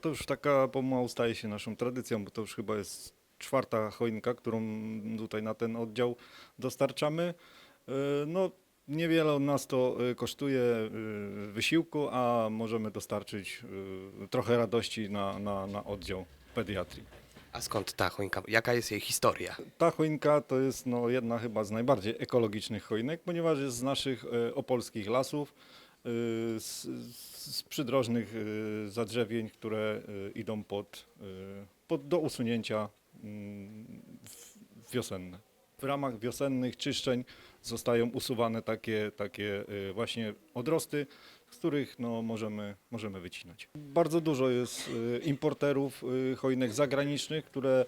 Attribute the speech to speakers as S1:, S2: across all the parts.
S1: To już taka pomału staje się naszą tradycją, bo to już chyba jest czwarta choinka, którą tutaj na ten oddział dostarczamy. E, No, niewiele od nas to e, kosztuje e, wysiłku, a możemy dostarczyć trochę radości na, na, na oddział pediatrii.
S2: A skąd ta choinka? Jaka jest jej historia?
S1: Ta choinka to jest no, jedna chyba z najbardziej ekologicznych choinek, ponieważ jest z naszych opolskich lasów, z, z przydrożnych e, zadrzewień, które e, idą pod, pod, do usunięcia mm, wiosenne. W ramach wiosennych czyszczeń zostają usuwane takie, takie właśnie odrosty, z których no, możemy, możemy wycinać. Bardzo dużo jest importerów choinek zagranicznych, które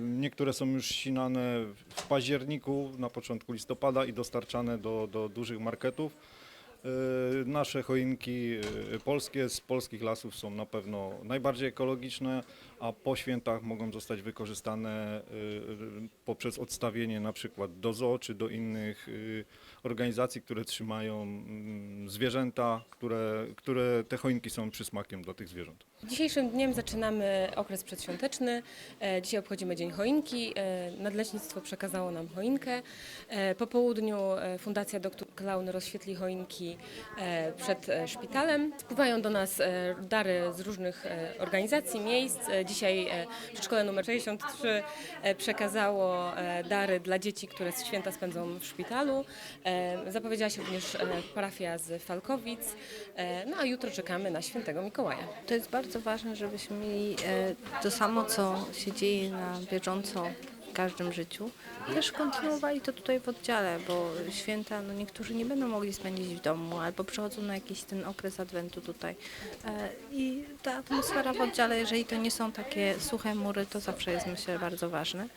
S1: niektóre są już ścinane w październiku, na początku listopada i dostarczane do, do dużych marketów. E, Nasze choinki e, polskie z polskich lasów są na pewno najbardziej ekologiczne, a po świętach mogą zostać wykorzystane e, poprzez odstawienie na przykład do zoo czy do innych organizacji, które trzymają mm, zwierzęta, które, które te choinki są przysmakiem dla tych zwierząt.
S3: Dzisiejszym dniem zaczynamy okres przedświąteczny. E, Dzisiaj obchodzimy Dzień Choinki. E, Nadleśnictwo przekazało nam choinkę. E, Po południu Fundacja Doktor Klaun rozświetli choinki e, przed e, szpitalem. Spływają do nas e, dary z różnych organizacji, miejsc. Dzisiaj przedszkole numer 63 e, przekazało dary dla dzieci, które święta spędzą w szpitalu. Zapowiedziała się również parafia z Falkowic. No a jutro czekamy na świętego Mikołaja.
S4: To jest bardzo ważne, żebyśmy mieli to samo, co się dzieje na bieżąco każdym życiu, też kontynuowali to tutaj w oddziale, bo święta no niektórzy nie będą mogli spędzić w domu albo przychodzą na jakiś ten okres adwentu tutaj. E, I ta atmosfera w oddziale, jeżeli to nie są takie suche mury, to zawsze jest myślę bardzo ważne,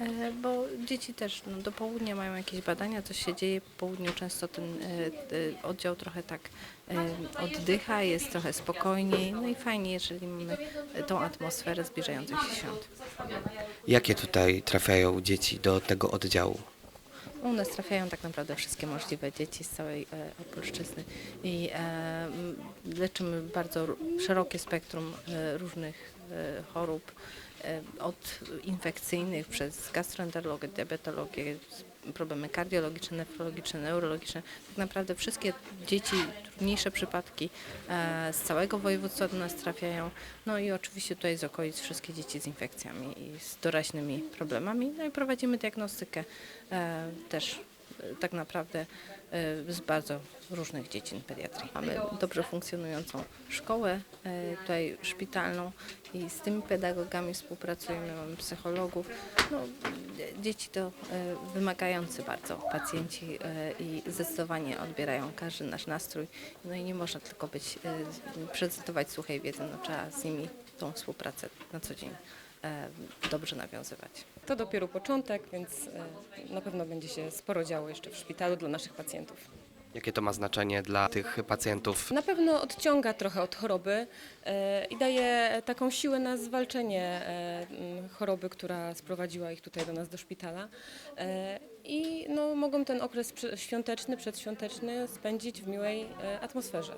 S4: e, bo dzieci też no, do południa mają jakieś badania, coś się dzieje, po południu często ten e, oddział trochę tak oddycha, jest trochę spokojniej, no i fajnie, jeżeli mamy tą atmosferę zbliżających się świąt.
S2: Jakie tutaj trafiają dzieci do tego oddziału?
S4: U nas trafiają tak naprawdę wszystkie możliwe dzieci z całej e, Opolszczyzny i e, leczymy bardzo szerokie spektrum e, różnych chorób, od infekcyjnych przez gastroenterologię, diabetologię, problemy kardiologiczne, nefrologiczne, neurologiczne. Tak naprawdę wszystkie dzieci, trudniejsze przypadki e, z całego województwa do nas trafiają. No i oczywiście tutaj z okolic wszystkie dzieci z infekcjami i z doraźnymi problemami. No i prowadzimy diagnostykę e, też tak naprawdę e, z bardzo różnych dziedzin pediatrii. Mamy dobrze funkcjonującą szkołę e, tutaj szpitalną i z tymi pedagogami współpracujemy, mamy psychologów. No, dzie- dzieci to e, wymagający bardzo pacjenci i zdecydowanie odbierają każdy nasz nastrój. No i nie można tylko być, prezentować suchej wiedzy, no trzeba z nimi tą współpracę na co dzień dobrze nawiązywać.
S3: To dopiero początek, więc e, na pewno będzie się sporo działo jeszcze w szpitalu dla naszych pacjentów.
S2: Jakie to ma znaczenie dla tych pacjentów?
S3: Na pewno odciąga trochę od choroby e, i daje taką siłę na zwalczenie e, choroby, która sprowadziła ich tutaj do nas do szpitala. E, I no, mogą ten okres świąteczny, przedświąteczny spędzić w miłej e, atmosferze.